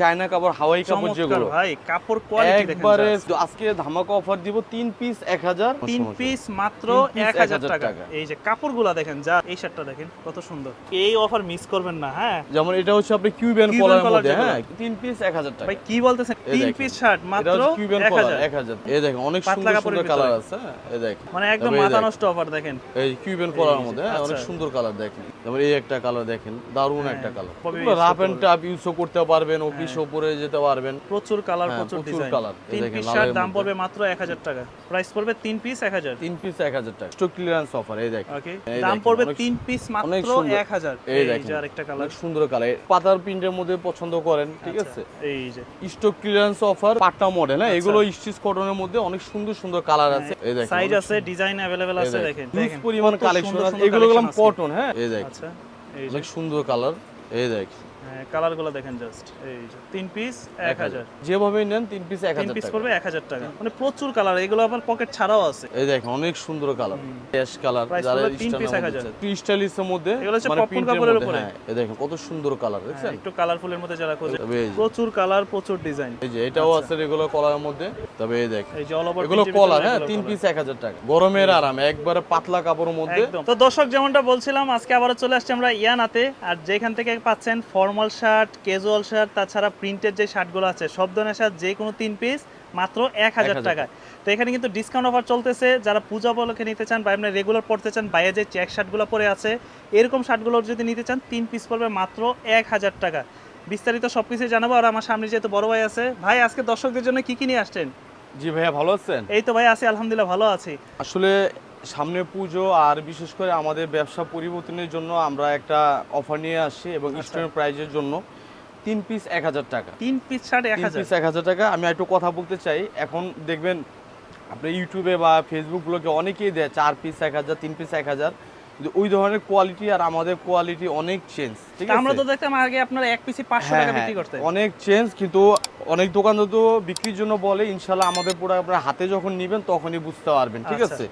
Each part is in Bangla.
চায়না কাপড় হাওয়াই কাপড় যেগুলো। ভাই কাপড় কোয়ালিটি দেখেন একবারে আজকে ধামাকা অফার দিব তিন পিস এক হাজার। তিন পিস মাত্র তিন piece এক হাজার 1000 টাকা। এই যে কাপড়গুলা দেখেন যা এই শার্টটা দেখেন কত সুন্দর। এই অফার মিস করবেন না হ্যাঁ? যেমন এটা হচ্ছে আপনি কিউবেন কলার মধ্যে হ্যাঁ তিন পিস এক হাজার টাকা। ভাই কি বলতেছেন? এই তিন দেখেন। পিস শার্ট মাত্র হচ্ছে কিউবেন এক কলার হাজার। এক হাজার। এই দেখেন অনেক সুন্দর সুন্দর কালার আছে হ্যাঁ, এই দেখেন। মানে একদম এই মাথা নষ্ট অফার দেখেন। এই কিউবেন কলার মধ্যে হ্যাঁ, অনেক আচ্ছা। সুন্দর কালার দেখেন। যেমন এই একটা কালার দেখেন দারুণ হ্যাঁ, একটা কালার রাফ এন্ড টাপ ইউজও করতে পারবেন? অফিস উপরে যেতে পারবেন। প্রচুর কালার হ্যাঁ, প্রচুর ডিজাইন। তিন পিস শার্ট দাম পড়বে মাত্র এক হাজার টাকা। প্রাইস পড়বে তিন পিস এক হাজার। তিন পিস এক হাজার টাকা। স্টক ক্লিয়ারেন্স অফার এই দেখেন। ওকে দাম পড়বে তিন পিস মাত্র সুন্দর। এক হাজার। এই এই দেখেন আরেকটা কালার সুন্দর কালার পাতার প্রিন্টের মধ্যে পছন্দ করেন ঠিক আছে? এই যে। স্টক ক্লিয়ারেন্স অফার পাট্টা মডেল হ্যাঁ? আচ্ছা। এগুলো স্টিচ কটনের মধ্যে অনেক সুন্দর সুন্দর কালার আছে। এই দেখেন সাইজ আছে ডিজাইন অ্যাভেলেবেল আছে দেখেন, দেখেন। পরিমাণ কালেকশন আছে। এগুলো কটন হ্যাঁ? এই দেখ আচ্ছা অনেক সুন্দর কালার এই দেখ হ্যাঁ কালারগুলো দেখেন জাস্ট এই তিন পিস এক হাজার। যেভাবে নেন তিন পিস এক তিন হাজার পিস পড়বে এক হাজার টাকা। মানে প্রচুর কালার এগুলো আবার পকেট ছাড়াও আছে। এই দেখেন অনেক সুন্দর কালার। ড্যাশ কালার যারা তিন স্টাইলের 1000 মধ্যে স্টাইলিশের মধ্যে এগুলো হচ্ছে মানে popcorn প্রিন্টের কাপড়ের উপরে। হ্যাঁ এই দেখেন কত সুন্দর কালার হ্যাঁ, দেখছেন? একটু কালারফুলের মধ্যে যারা খোঁজে প্রচুর কালার প্রচুর ডিজাইন এই যে এটাও আচ্ছা। আছে রেগুলার কলারের মধ্যে তবে এই দেখেন এই যে অল ওভার এগুলো কলার হ্যাঁ তিন পিস এক হাজার টাকা। গরমের আরাম একবারে পাতলা কাপড়ের মধ্যে। তো দর্শক যেমনটা বলছিলাম আজকে আবার চলে আসছি আমরা ইয়ানাতে আর যেখান থেকে পাচ্ছেন ফর্মাল শার্ট ক্যাজুয়াল শার্ট তাছাড়া প্রিন্টের যে শার্টগুলো আছে সব ধরনের শার্ট যে কোনো তিন পিস মাত্র এক হাজার 1000 টাকায়। তো এখানে কিন্তু ডিসকাউন্ট অফার চলতেছে। যারা পূজা উপলক্ষে নিতে চান বা আপনি রেগুলার পড়তে চান বাইরে যে চেক শার্টগুলো পরে আছে এরকম শার্টগুলো যদি নিতে চান তিন পিস পড়বে মাত্র এক হাজার টাকা। বিস্তারিত সব কিছুই জানাব। আর আমার সামনে যেহেতু বড় ভাই আছে ভাই আজকে দর্শকদের জন্য কি কি নিয়ে আসছেন? জি ভাইয়া ভালো আছেন? এই তো ভাই আছি আলহামদুলিল্লাহ ভালো আছি। আসলে সামনে পুজো আর বিশেষ করে আমাদের ব্যবসা পরিবর্তনের জন্য আমরা একটা অফার নিয়ে আসছি এবং আচ্ছা। স্টুডেন্ট প্রাইজের জন্য তিন পিস এক হাজার টাকা। তিন পিস শার্ট এক পিস এক হাজার টাকা। আমি একটু কথা বলতে চাই। এখন দেখবেন আপনি ইউটিউবে বা ফেসবুক ব্লগে অনেকেই দেয় চার পিস এক হাজার তিন পিস এক হাজার। ওই ধরনের কোয়ালিটি আর আমাদের কোয়ালিটি অনেক চেঞ্জ ঠিক আছে আমরা তো দেখতাম আগে আপনারা এক পিসে পাঁচশো হ্যাঁ টাকা হ্যাঁ। বিক্রি করতেন। অনেক চেঞ্জ কিন্তু অনেক দোকানদার তো বিক্রির জন্য বলে ইনশাল্লাহ আমাদের পুরো আপনার হাতে যখন নেবেন তখনই বুঝতে পারবেন ঠিক আচ্ছা। আছে?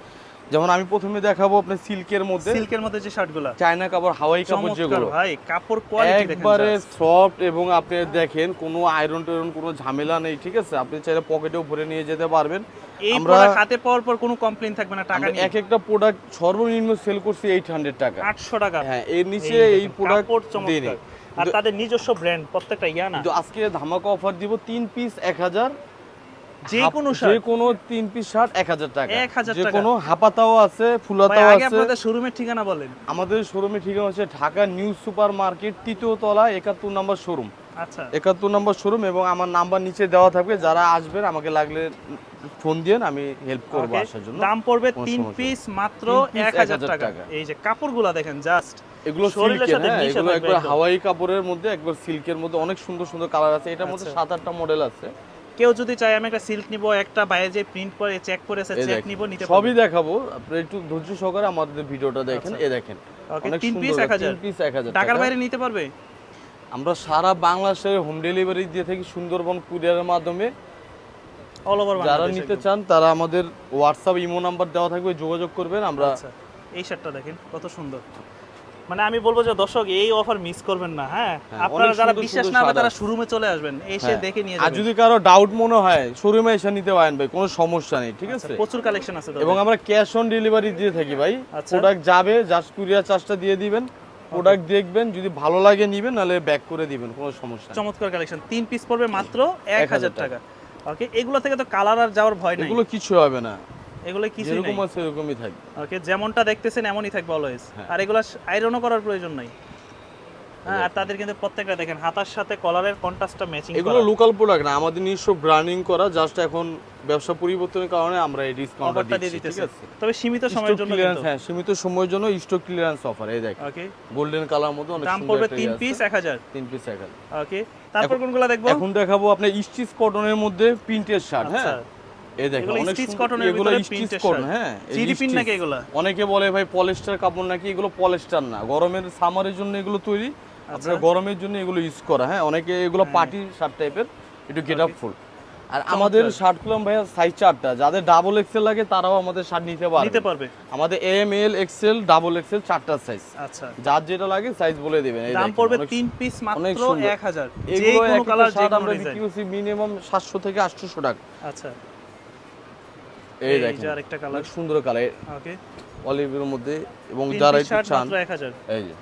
যেমন আমি প্রথমে দেখাবো আপনার সিল্কের মধ্যে। সিল্কের মধ্যে যে শার্টগুলো। চায়না কাপড় হাওয়াই কাপড় যেগুলো। ভাই কাপড় কোয়ালিটি দেখেন একবারে সফট এবং আপনি দেখেন কোনো আয়রন টেরন কোনো ঝামেলা নেই ঠিক আছে? আপনি চাইলে পকেটেও ভরে নিয়ে যেতে পারবেন। এই আমরা প্রোডাক্ট হাতে পাওয়ার পর কোনো কমপ্লেইন থাকবে না টাকা এক একটা প্রোডাক্ট সর্বনিম্ন সেল করছি এইট হান্ড্রেড টাকা। 800 টাকা। হ্যাঁ এর নিচে এই প্রোডাক্ট চমৎকার। আর তাদের নিজস্ব ব্র্যান্ড প্রত্যেকটা ইয়া না। আজকে ধামাকা অফার দিব তিন পিস এক হাজার। যে কোনো যে কোনো তিন পিস শার্ট এক হাজার টাকা। 1000 যে কোনো হাপাতাও আছে ফুলাতাও আছে। আপনাদের শোরুমের ঠিকানা বলেন। আমাদের শোরুমের ঠিকানা হচ্ছে ঢাকা নিউ সুপার মার্কেট তৃতীয় তলা একাত্তর নম্বর শোরুম আচ্ছা। একাত্তর নম্বর শোরুম এবং আমার নাম্বার নিচে দেওয়া থাকবে। যারা আসবেন আমাকে লাগলে ফোন দিয়েন আমি হেল্প করব আসার জন্য। দাম পড়বে তিন পিস মাত্র এক হাজার টাকা। এই যে কাপড়গুলা দেখেন জাস্ট এগুলো শরীরের সিল্কের সাথে হ্যাঁ এগুলো একবার হাওয়াই কাপড়ের মধ্যে একবার সিল্কের মধ্যে অনেক সুন্দর সুন্দর কালার আছে। এটার মধ্যে আচ্ছা। সাত আটটা মডেল আছে। কেউ যদি চায় আমি একটা সিল্ক নিব একটা বাইরে যে প্রিন্ট করে চেক করে এই চেক দেখেন। নিব নিতে সবই দেখাবো। আপনি একটু ধৈর্য সহকারে আমাদের ভিডিওটা দেখেন আচ্ছা। এ দেখেন। ওকে অনেক তিন পিস সুন্দর এক হাজার। তিন পিস এক হাজার ঢাকার বাইরে নিতে পারবে? আমরা সারা বাংলাদেশের হোম ডেলিভারি দিয়ে থাকি সুন্দরবন কুরিয়ারের মাধ্যমে। অল ওভার যারা নিতে চান তারা আমাদের হোয়াটসঅ্যাপ ইমো নাম্বার দেওয়া থাকবে যোগাযোগ করবেন আমরা আচ্ছা এই শার্টটা দেখেন কত সুন্দর। মানে আমি বলব যে দর্শক এই অফার মিস করবেন না হ্যাঁ? হ্যাঁ, আপনারা যারা বিশ্বাস না তারা শোরুমে চলে আসবেন এসে হ্যাঁ। দেখে নিয়ে যাবেন। আর যদি কারও ডাউট মনে হয় শোরুমে এসে নিতে পারেন ভাই কোনো সমস্যা নেই ঠিক আছে? প্রচুর কালেকশন আছে এবং আমরা ক্যাশ অন ডেলিভারি দিয়ে থাকি ভাই। আচ্ছা। প্রোডাক্ট যাবে জাস্ট কুরিয়ার চার্জটা দিয়ে দিবেন। প্রোডাক্ট দেখবেন যদি ভালো লাগে নিবেন নাহলে ব্যাক করে দিবেন কোনো সমস্যা চমৎকার কালেকশন তিন পিস পড়বে মাত্র এক 1000 হাজার টাকা। ওকে এগুলো থেকে তো কালার আর যাওয়ার ভয় নেই। এগুলো কিছু হবে না। এগুলো কিছু যেরকম আছে এরকমই থাকবে। ওকে যেমনটা দেখতেছেন এমনই থাকবে অলওয়েজ হ্যাঁ। আর এগুলো আয়রনও করার প্রয়োজন নাই। হ্যাঁ আর তাদের কিন্তু প্রত্যেকটা দেখেন হাতার সাথে কলারের কন্ট্রাস্টটা ম্যাচিং এগুলো লোকাল প্রোডাক্ট না আমাদের নিজস্ব ব্র্যান্ডিং করা জাস্ট এখন ব্যবসা পরিবর্তনের কারণে আমরা এই ডিসকাউন্টটা দিয়ে দিতেছে তবে সীমিত সময়ের জন্য ক্লিয়ারেন্স হ্যাঁ সীমিত সময়ের জন্য স্টক ক্লিয়ারেন্স অফার এই দেখ ওকে গোল্ডেন কালার মধ্যে অনেক দাম পড়বে একটা তিন ইয়ে পিস এক হাজার। তিন পিস এক হাজার। ওকে তারপর কোনগুলো দেখব? এখন দেখাবো আপনার স্টিচ কটনের মধ্যে প্রিন্টের শার্ট আচ্ছা। হ্যাঁ? এই দেখেন অনেক stitch সুন্দর- এগুলো স্টিচ কটন হ্যাঁ এই পিন নাকি এগুলা? অনেকে বলে ভাই পলিস্টার কাপড় নাকি? এগুলো পলিস্টার না। গরমের সামারের জন্য এগুলো তৈরি। আচ্ছা। আপনার গরমের জন্য এগুলো ইউজ করা হ্যাঁ অনেকে এগুলো পার্টি শার্ট টাইপের একটু গেট আপ ফুল আর আমাদের চমৎকার। শার্টগুলো ভাইয়া সাইজ চারটা। যাদের ডাবল এক্সেল লাগে তারাও আমাদের শার্ট নিতে পারবে। নিতে পারবে। আমাদের M L XL double XL চারটা সাইজ আচ্ছা। যার যেটা লাগে সাইজ বলে দিবেন। দাম পড়বে পিস মাত্র সুন্দর। এক হাজার। যে কোনো কালার যে শার্ট কোনো আমরা বিক্রি করছি মিনিমাম সাতশো থেকে আটশোশো টাকা। আচ্ছা। এই দেখেন আরেকটা কালার সুন্দর কালার ওকে। অলিভের মধ্যে এবং যারা একটু চান এই যে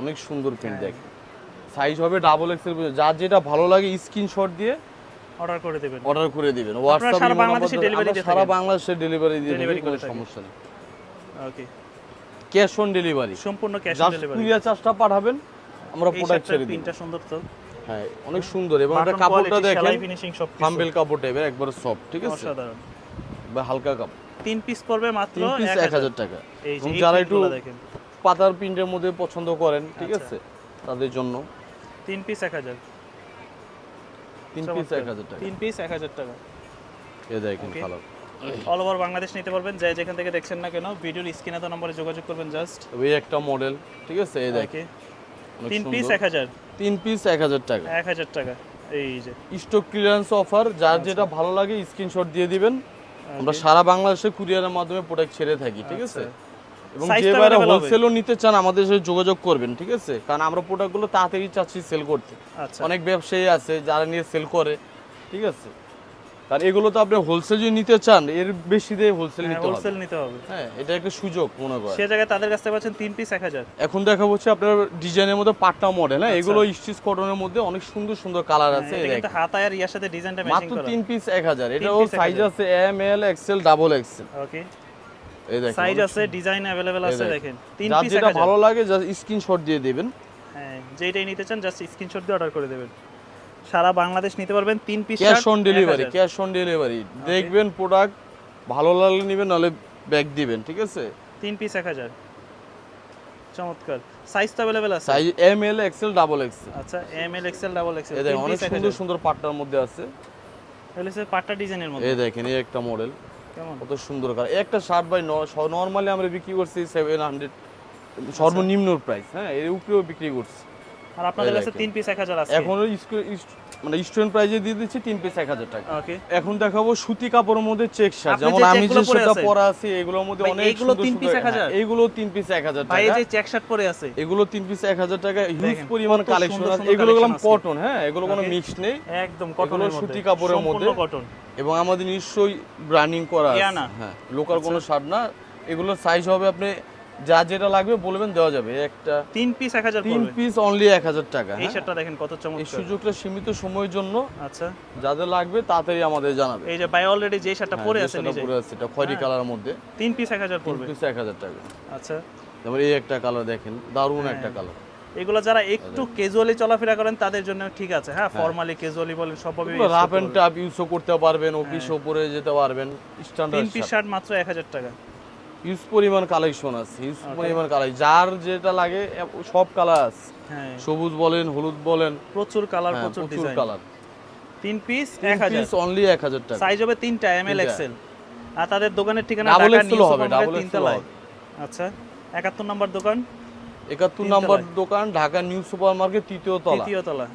অনেক সুন্দর প্রিন্ট হ্যাঁ। দেখেন। সাইজ হবে ডাবল এক্সেল যার যেটা ভালো লাগে স্ক্রিনশট দিয়ে অর্ডার করে দেবেন। অর্ডার করে দিবেন। সারা বাংলাদেশে delivery দিয়ে সারা বাংলাদেশে ডেলিভারি দিয়ে কোনো সমস্যা নেই। ওকে। ক্যাশ অন ডেলিভারি সম্পূর্ণ ক্যাশ অন ডেলিভারি কুরিয়ার চার্জটা পাঠাবেন আমরা প্রোডাক্ট ছেড়ে দিই প্রিন্টটা সুন্দর তো। হ্যাঁ অনেক সুন্দর। এবং এটা কাপড়টা দেখেন ফিনিশিং সব কাপড় টাইপের একবার সফট ঠিক আছে? অসাধারণ। বা হালকা কাপড় তিন পিস পড়বে মাত্র এক হাজার। টাকা। যারা একটু পাতার প্রিন্টের মধ্যে পছন্দ করেন ঠিক আচ্ছা। আছে তাদের জন্য। তিন পিস এক হাজার। তিন পিস এক হাজার টাকা। তিন পিস এক হাজার টাকা। এ দেখেন. কালার অল ওভার বাংলাদেশ নিতে পারবেন যে যেখান থেকে দেখছেন না কেন ভিডিওর স্ক্রিনে তো নম্বরে যোগাযোগ করবেন জাস্ট এই একটা মডেল ঠিক আছে এই দেখ তিন পিস এক হাজার। তিন পিস এক হাজার টাকা। এক হাজার টাকা। এই যে। স্টক ক্লিয়ারেন্স অফার যার আচ্ছা। যেটা ভালো লাগে স্ক্রিনশট দিয়ে দিবেন। আমরা সারা বাংলাদেশে কুরিয়ারের মাধ্যমে প্রোডাক্ট ছেড়ে থাকি ঠিক আছে? আচ্ছা। এবং Size যে বাইরে? হোলসেলও নিতে চান আমাদের সাথে যোগাযোগ করবেন ঠিক আছে? কারণ আমরা প্রোডাক্টগুলো তাড়াতাড়ি চাচ্ছি সেল করতে। আচ্ছা। অনেক ব্যবসায়ী আছে যারা নিয়ে সেল করে ঠিক আছে? কারণ এগুলো তো আপনি হোলসেল যদি নিতে চান এর বেশি দিয়ে হোলসেল নিতে হবে। হোলসেল নিতে হবে। হ্যাঁ এটা একটা সুযোগ মনে করেন। সে জায়গায় তাদের কাছ থেকে পাচ্ছেন তিন পিস এক হাজার। এখন দেখা হচ্ছে আপনার ডিজাইনের মধ্যে পাট্টা মডেল হ্যাঁ আচ্ছা। এগুলো স্টিচ কটনের মধ্যে অনেক সুন্দর সুন্দর কালার আছে এটা কিন্তু। হাতায় আর ইয়ার সাথে ডিজাইনটা ম্যাচিং মাত্র করা। তিন পিস এক হাজার। তিন এটাও সাইজ আছে M L XL double XL okay এই দেখেন সাইজ আছে ডিজাইন অ্যাভেলেবেল আছে দেখেন। তিন পিস এক যেটা ভালো লাগে জাস্ট স্ক্রিনশট দিয়ে দিবেন। হ্যাঁ যেটাই নিতে চান জাস্ট স্ক্রিনশট দিয়ে অর্ডার করে দেবেন। সারা বাংলাদেশ নিতে পারবেন তিন piece cash on delivery cash on delivery দেখবেন প্রোডাক্ট ভালো লাগলে নেবেন নাহলে ব্যাগ দিবেন ঠিক আছে? তিন পিস এক হাজার। চমৎকার। সাইজ তো অ্যাভেলেবেল আছে? Size M L XL double X আচ্ছা M L XL double X এই দেখেন অনেক সুন্দর সুন্দর পাট্টার মধ্যে আছে। তাহলে হচ্ছে পাটটা ডিজাইনের মধ্যে। এই দেখেন এই একটা মডেল কেমন? কত সুন্দর কালার। একটা শার্ট বাই নর্মালি আমরা বিক্রি করছি সেভেন হান্ড্রেড সর্বনিম্ন প্রাইস হ্যাঁ? এর উপরেও বিক্রি করছি। আর আপনাদের কাছে দেখেন। তিন পিস এক হাজার আছে। এখন মানে স্টুডেন্ট প্রাইজে দিয়ে দিচ্ছি তিন পিস এক হাজার টাকা। ওকে এখন দেখাবো সুতি কাপড়ের মধ্যে চেক শার্ট যেমন আমি যে সেটা পরা আছি এগুলোর মধ্যে অনেক তিন সুন্দর- piece 1000? হ্যাঁ, এইগুলো তিন পিস এক হাজার ভাই এই যে চেক শার্ট পরে আছে। এগুলো তিন পিস এক হাজার টাকা। হিউজ পরিমাণ কালেকশন আছে। এগুলো গেলাম কটন হ্যাঁ এগুলো কোনো. মিক্স নেই। একদম এগুলো কটনের মধ্যে। সুতি কাপড়ের মধ্যে। কটন এবং আমাদের নিশ্চয়ই ব্র্যান্ডিং করা আছে। হ্যাঁ লোকাল কোনো আচ্ছা। শার্ট না। এগুলোর সাইজ হবে আপনি যা যেটা লাগবে বলবেন দেওয়া যাবে। একটা তিন পিস এক হাজার তিন পিস অনলি এক হাজার টাকা এই হ্যাঁ? শার্টটা দেখেন কত এই সুযোগটা সীমিত সময়ের জন্য আচ্ছা। যাদের লাগবে তাড়াতাড়ি আমাদের জানাবে। এই যে ভাই অলরেডি যে শার্টটা হ্যাঁ, পরে আছে নিজে পরে আছে এটা খয়েরি হ্যাঁ। কালারের মধ্যে। তিন পিস এক হাজার তিন পড়বে। পিস এক হাজার টাকা। আচ্ছা। তারপরে এই একটা কালার দেখেন দারুণ। একটা কালার এগুলো যারা একটু ক্যাজুয়ালি চলাফেরা করেন তাদের জন্য ঠিক আছে হ্যাঁ? ফর্মালি ক্যাজুয়ালি বলেন সবভাবে রাফ অ্যান্ড টাপ ইউজও করতে পারবেন অফিস উপরে যেতে পারবেন তিন পিস শার্ট মাত্র এক হাজার টাকা। ইউজ পরিমাণ কালেকশন আছে ইউজ পরিমাণ কালার যার যেটা লাগে সব কালার আছে। হ্যাঁ। সবুজ বলেন হলুদ বলেন। প্রচুর কালার হ্যাঁ, প্রচুর ডিজাইন কালার তিন পিস এক হাজার। পিস অনলি এক হাজার টাকা। সাইজ হবে তিনটা এম এল। এক্সেল আর তাদের দোকানের ঠিকানা ঢাকা নিউ হবে, তিনতলায়। আচ্ছা একাত্তর নম্বর দোকান? একাত্তর তিনতলায়। নম্বর দোকান ঢাকা নিউ সুপার মার্কেট তৃতীয় তলা। তৃতীয় তলা।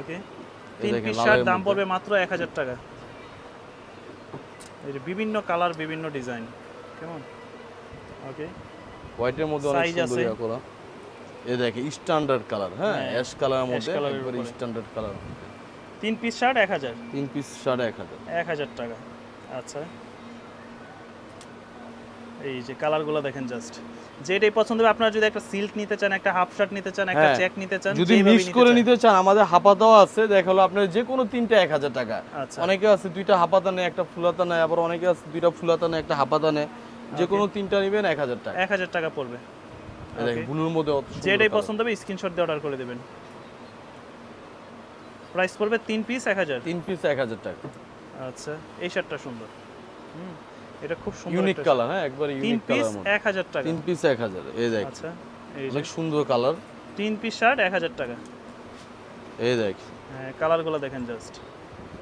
ওকে তিন পিস শার্ট দাম পড়বে মাত্র এক হাজার টাকা। এই যে বিভিন্ন কালার বিভিন্ন ডিজাইন কেমন? ওকে হোয়াইটের মধ্যে অনেক সুন্দর ইয়া করা। এ দেখে স্ট্যান্ডার্ড কালার হ্যাঁ হ্যাঁ, অ্যাশ কালারের মধ্যে একবারে স্ট্যান্ডার্ড কালার তিন পিস শার্ট এক হাজার? তিন পিস সাড়ে এক হাজার। এক হাজার টাকা। আচ্ছা। এই যে কালারগুলো দেখেন জাস্ট যেটাই পছন্দ হবে আপনারা যদি একটা সিল্ক নিতে চান একটা হাফ শার্ট নিতে চান একটা হ্যাঁ। চেক নিতে চান যদি মিক্স করে নিতে চান আমাদের হাপাতাও আছে দেখাল আপনার যে কোনো তিনটা এক হাজার টাকা। আচ্ছা। অনেকে আছে দুইটা হাপাতা নেয় একটা ফুলাতা নেয় আবার অনেকে আছে দুইটা ফুলাতা নেয় একটা হাপাতা নেয় যে কোনো তিনটা নেবেন এক হাজার টাকা। এক হাজার টাকা পড়বে। ব্লুর মধ্যে যেটাই পছন্দ হবে স্ক্রিনশট দিয়ে অর্ডার করে দেবেন। প্রাইস পড়বে তিন পিস এক হাজার। তিন পিস এক হাজার টাকা। আচ্ছা এই শার্টটা সুন্দর। হুম এটা খুব সুন্দর ইউনিক কালার হ্যাঁ একবার তিন ইউনিক পিস কালার মধ্যে। এক হাজার টাকা। তিন পিস এক হাজার এই দেখ। আচ্ছা এই অনেক সুন্দর কালার তিন পিস শার্ট এক হাজার টাকা। এই দেখ। হ্যাঁ কালারগুলো দেখেন জাস্ট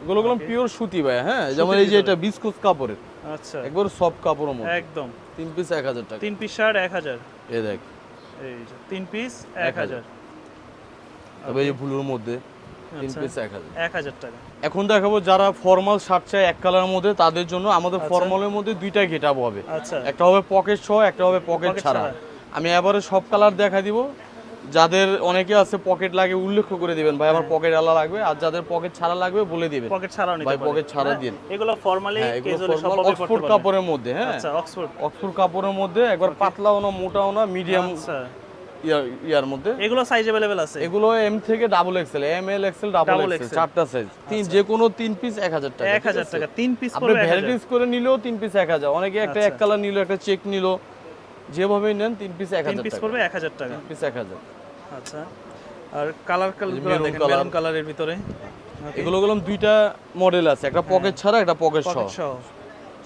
এগুলো গুলো Okay. পিওর সুতি ভাই হ্যাঁ? যেমন এই যে এটা বিস্কুট কাপড়ের। আচ্ছা। একবার কাপড়ের মধ্যে। একদম। তিন পিস এক হাজার টাকা। তিন পিস শার্ট এক হাজার। এই দেখ। এই যে তিন পিস এক হাজার। তবে এই যে মধ্যে তিন আচ্ছা। পিস এক হাজার। এক হাজার টাকা। এখন দেখাবো যারা ফর্মাল শার্ট চায় এক কালারের মধ্যে তাদের জন্য আমাদের আচ্ছা। ফর্মালের মধ্যে দুইটা গেট হবে। আচ্ছা। একটা হবে পকেট সহ একটা হবে পকেট ছাড়া। ছাড়া। আমি এবারে সব কালার দেখা দিব। যাদের অনেকে আছে পকেট লাগে উল্লেখ করে দিবেন ভাই আমার পকেট আলা লাগবে আর যাদের পকেট ছাড়া লাগবে বলে দিবেন পকেট ছাড়াও নিতে ভাই, পারে pocket ছাড়া হ্যাঁ? দিন। এগুলো ফর্মালি হ্যাঁ এগুলো ক্যাজুয়ালি সব formal পকেট অক্সফোর্ড করতে পারবে কাপড়ের মধ্যে হ্যাঁ আচ্ছা অক্সফোর্ড অক্সফোর্ড কাপড়ের মধ্যে একবার পাতলাও না মোটাও না মিডিয়াম আচ্ছা ইয়ার ইয়ার মধ্যে এগুলো সাইজ अवेलेबल আছে এগুলো এম থেকে double XL M L XL double Double XL XL চারটা সাইজ তিন যে কোনো তিন পিস এক হাজার টাকা এক হাজার টাকা তিন পিস আপনি পড়বে এক হাজার ভ্যারাইটিস করে নিলেও তিন পিস এক হাজার অনেকে একটা এক আচ্ছা। কালার নিল একটা চেক নিল যেভাবেই নেন তিন পিস এক হাজার পিস পড়বে এক হাজার টাকা। পিস এক হাজার। আচ্ছা আর কালার কালার দেখেন মেরুন কালারের ভিতরে। এগুলো গেলাম দুইটা মডেল আছে একটা পকেট ছাড়া একটা পকেট সহ।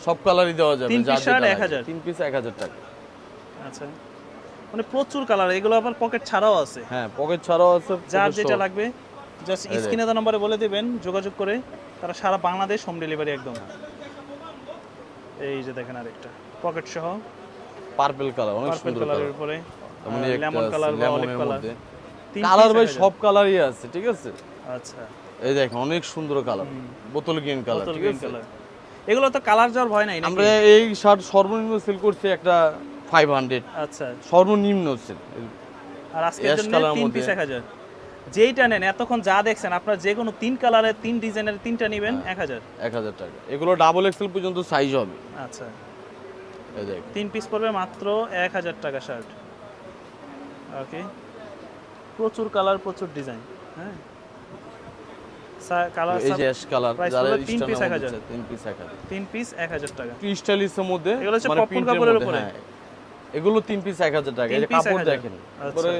সব কালারই দেওয়া যাবে তিন piece এক হাজার। তিন পিস এক হাজার টাকা। আচ্ছা মানে প্রচুর কালার এগুলো আবার পকেট ছাড়াও আছে। হ্যাঁ পকেট ছাড়াও আছে যার যেটা লাগবে জাস্ট। স্ক্রিনে দেওয়া নম্বরে বলে দিবেন যোগাযোগ করে তারা সারা বাংলাদেশ হোম ডেলিভারি একদম। এই যে দেখেন আরেকটা পকেট সহ। পার্পল কালার অনেক সুন্দর কালার উপরে। লেমন কালার বা অলিভ কালার কালার ভাই সব কালারই আছে ঠিক আছে? আচ্ছা। এই দেখেন অনেক সুন্দর কালার বোতল গ্রিন কালার ঠিক আছে? কালার এগুলো তো কালার যাওয়ার ভয় নাই আমরা এই শার্ট সর্বনিম্ন সেল করছি একটা ফাইভ হান্ড্রেড আচ্ছা। সর্বনিম্ন সেল আর আজকের জন্য তিন পিস এক হাজার। যেইটা নেন এতক্ষণ যা দেখছেন আপনার যে কোনো তিন কালারের তিন ডিজাইনের তিনটা নেবেন হ্যাঁ। এক হাজার। এক হাজার টাকা। এগুলো ডাবল এক্সেল পর্যন্ত সাইজ হবে। আচ্ছা। তিন পিস পড়বে মাত্র এক হাজার টাকা শার্ট ওকে প্রচুর কালার প্রচুর ডিজাইন হ্যাঁ। কালার এই যে অ্যাশ কালার যারা তিন স্টানের piece মধ্যে তিন পিস এক হাজার। তিন পিস এক হাজার টাকা। স্টাইলিশের মধ্যে এগুলো হচ্ছে মানে কাপড়ের উপরে? হ্যাঁ। এগুলো তিন পিস এক হাজার টাকা। এই যে তিন কাপড় দেখেন আচ্ছা।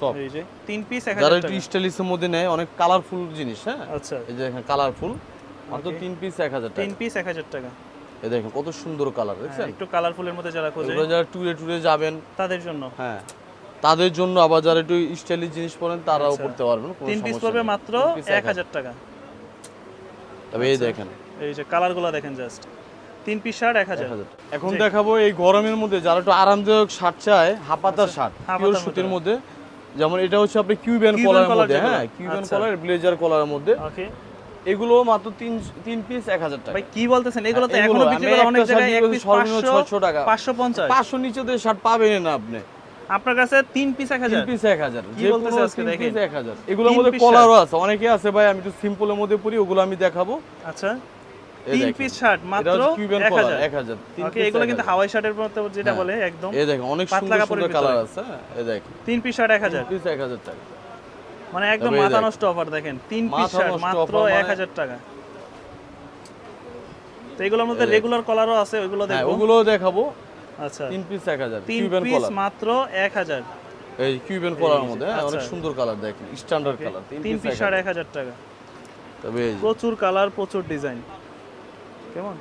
সব এই যে তিন পিস যারা টাকা। মধ্যে নেয় অনেক কালারফুল জিনিস হ্যাঁ। আচ্ছা। এই যে কালারফুল মাত্র তিন পিস এক হাজার তিন পিস এক হাজার টাকা। এই দেখেন কত সুন্দর কালার হ্যাঁ, দেখছেন? একটু কালারফুলের মধ্যে যারা খোঁজে যারা ট্যুরে ট্যুরে যাবেন তাদের জন্য। হ্যাঁ তাদের জন্য আবার যারা একটু স্টাইলিশ জিনিস পরেন তারাও আচ্ছা। পড়তে পারবেন তিন পিস পড়বে মাত্র তিন piece এক হাজার। টাকা। তবে এই দেখেন। এই যে কালারগুলো দেখেন জাস্ট তিন পিস শার্ট এক হাজার। এক হাজার। এখন দেখাবো এই গরমের মধ্যে যারা একটু আরামদায়ক শার্ট চায় হাপাতা শার্ট আচ্ছা, পিওর সুতির মধ্যে। যেমন এটা হচ্ছে আপনি কিউবেন collar মধ্যে হ্যাঁ কিউবেন আচ্ছা। কলার ব্লেজার কলারের মধ্যে। ওকে এগুলো মাত্র তিন তিন পিস এক হাজার টাকা। ভাই কি বলতেছেন? এগুলো তো এখনও বিক্রি করা অনেক জায়গায় এক পিস সর্বনিম্ন 500 600 টাকা। পাঁচশো পঞ্চাশ। পাঁচশো নিচে দিয়ে শার্ট পাবেন না আপনি। আপনার কাছে তিন পিস এক হাজার? পিস এক হাজার। কি বলতেছে আজকে দেখেন? এক হাজার। এগুলোর মধ্যে কলারও আছে। অনেকে আছে ভাই আমি একটু সিম্পলের মধ্যে পরি ওগুলো আমি দেখাবো। আচ্ছা। তিন পিস শার্ট মাত্র এক হাজার। এগুলো কিন্তু। হাওয়াই শার্টের মতো যেটা হ্যাঁ। বলে একদম। এই দেখেন অনেক সুন্দর সুন্দর কালার আছে হ্যাঁ, এই দেখেন। তিন পিস শার্ট এক হাজার। পিস এক হাজার টাকা। মানে একদম মাথা নষ্ট অফার দেখেন। তিন পিস শার্ট মাত্র offer মানে- এক হাজার টাকা। তো এগুলোর মধ্যে রেগুলার কলারও আছে ওইগুলো হ্যাঁ দেখব। ওগুলো দেখাবো। আচ্ছা। তিন পিস এক হাজার তিন কিউবেন পিস মাত্র এক হাজার। এই কিউবেন কলার মধ্যে হ্যাঁ, অনেক আচ্ছা। সুন্দর কালার দেখেন স্ট্যান্ডার্ড কালার তিন পিস শার্ট এক হাজার। টাকা। তবে এই প্রচুর কালার প্রচুর ডিজাইন কেমন?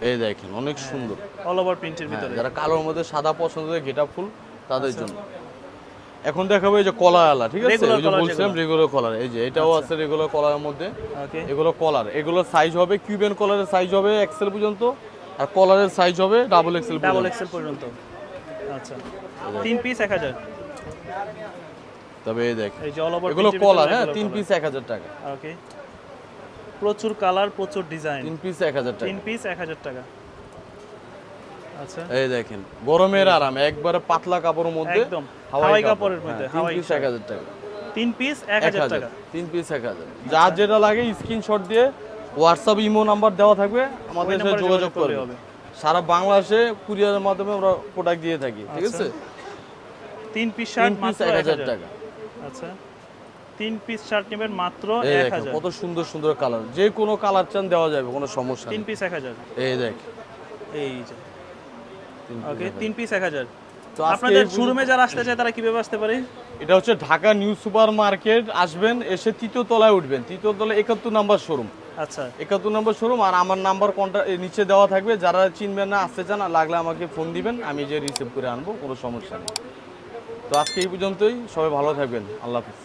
এই দেখেন অনেক সুন্দর। অল ওভার প্রিন্টের হ্যাঁ, ভিতরে। যারা কালোর মধ্যে সাদা পছন্দ করে গেটা ফুল তাদের আচ্ছা। জন্য। এখন দেখাবো এই যে কলা আলা ঠিক আছে? ওই যে বলছিলাম রেগুলার কলার এই যে এটাও আচ্ছা। আছে রেগুলার কলারের মধ্যে। ওকে এগুলো কলার। এগুলো সাইজ হবে কিউবেন কলারের সাইজ হবে এক্সেল পর্যন্ত আর কলারের সাইজ হবে ডাবল এক্সেল ডাবল এক্সেল পর্যন্ত। আচ্ছা। তিন পিস এক হাজার। তবে এই দেখ এই যে অল ওভার এগুলো কলার হ্যাঁ? তিন পিস এক হাজার টাকা। ওকে প্রচুর কালার প্রচুর ডিজাইন তিন পিস এক হাজার টাকা। তিন পিস এক হাজার টাকা। এই দেখেন গরমের আরাম একবারে পাতলা কাপড়ের মধ্যে একদম হাওয়াই কাপড়ের মধ্যে তিন হাওয়াই পিস এক হাজার টাকা। তিন পিস এক হাজার টাকা। তিন পিস এক হাজার। যার যেটা লাগে স্ক্রিনশট দিয়ে হোয়াটসঅ্যাপ ইমো নাম্বার দেওয়া থাকবে আমাদের সাথে যোগাযোগ করবে। সারা বাংলাদেশে কুরিয়ারের মাধ্যমে আমরা প্রোডাক্ট দিয়ে থাকি ঠিক আচ্ছা। আছে? তিন পিস শার্ট মাত্র এক হাজার টাকা। আচ্ছা। তিন পিস শার্ট নেবেন মাত্র এক হাজার। কত সুন্দর সুন্দর কালার যে কোনো কালার চান দেওয়া যাবে কোনো সমস্যা তিন পিস এক হাজার। এই দেখ। এই যে। ওকে তিন পিস এক হাজার। তো আপনাদের শোরুমে যারা আসতে চায় তারা কীভাবে আসতে পারে? এটা হচ্ছে ঢাকা নিউ সুপার মার্কেট আসবেন এসে তৃতীয় তলায় উঠবেন। তৃতীয় তলায় একাত্তর নাম্বার শোরুম আচ্ছা। একাত্তর নম্বর শোরুম আর আমার নাম্বার কন্ট্যাক্ট নিচে দেওয়া থাকবে। যারা চিনবেন না আসতে চান লাগলে আমাকে ফোন দিবেন আমি যে রিসিভ করে আনব কোনো সমস্যা নেই। তো আজকে এই পর্যন্তই। সবাই ভালো থাকবেন। আল্লাহ হাফিজ।